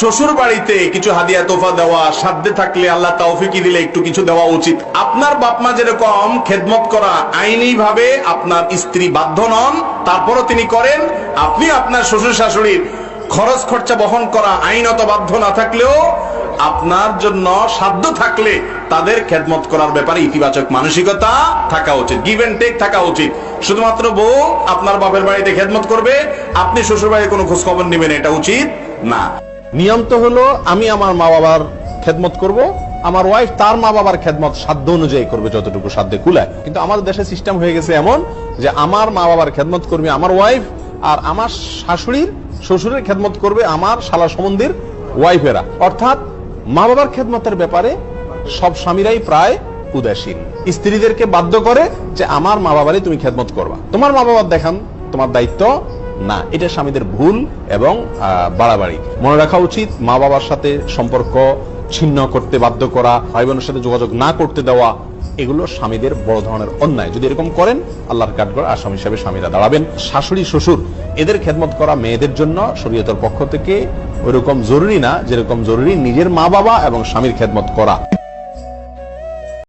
শ্বশুর বাড়িতে কিছু হাদিয়া তোফা দেওয়া, সাধ্যে থাকলে আল্লাহ তৌফিকি দিলে একটু কিছু দেওয়া উচিত। আপনার বাপ মা যেরকম খেদমত করা আইনি ভাবে আপনার স্ত্রী বাধ্য নন, তারপরও তিনি করেন, আপনি আপনার শ্বশুর শাশুড়ির খরচ খরচা বহন করা আইনত বাধ্য না থাকলেও আপনার জন্য সাধ্য থাকলে তাদের খেদমত করার ব্যাপারে ইতিবাচক মানসিকতা থাকা উচিত গিভ এন্ড টেক থাকা উচিত। শুধুমাত্র বউ আপনার বাপের বাড়িতে খেদমত করবে, আপনি শ্বশুর বাড়ির কোনো খোঁজ খবর নেবেন, এটা উচিত না। নিয়ম তো হলো, আমি আমার মা বাবার খেদমত করব, আমার ওয়াইফ তার মা বাবার খেদমত সাধ্য অনুযায়ী করবে, যতটুকু সাধ্যে কুলায়। কিন্তু আমাদের দেশে সিস্টেম হয়ে গেছে এমন যে আমার মা বাবার খেদমত করবে আমার ওয়াইফ আর আমার শাশুড়ির শ্বশুরের খেদমত করবে আমার শালা সম্বন্ধীর ওয়াইফেরা অর্থাৎ মা বাবার খেদমতের ব্যাপারে সব স্বামীরাই প্রায় উদাসীন। স্ত্রীদেরকে বাধ্য করে যে আমার মা বাবারই তুমি খেদমত করবা। তোমার মা বাবার দেখান, তোমার দায়িত্ব না, এটা স্বামীদের ভুল এবং বাড়াবাড়ি। মনে রাখা উচিত, মা বাবার সাথে সম্পর্ক ছিন্ন করতে বাধ্য করা, ভাই বোনের সাথে যোগাযোগ না করতে দেওয়া, এগুলো স্বামীদের বড় ধরনের অন্যায়। যদি এরকম করেন, আল্লাহর কাঠগড় আসাম হিসাবে স্বামীরা দাঁড়াবেন। শাশুড়ি, শ্বশুর, এদের খেদমত করা মেয়েদের জন্য শরীয়তের পক্ষ থেকে ওইরকম জরুরি না, যেরকম জরুরি নিজের মা বাবা এবং স্বামীর খেদমত করা।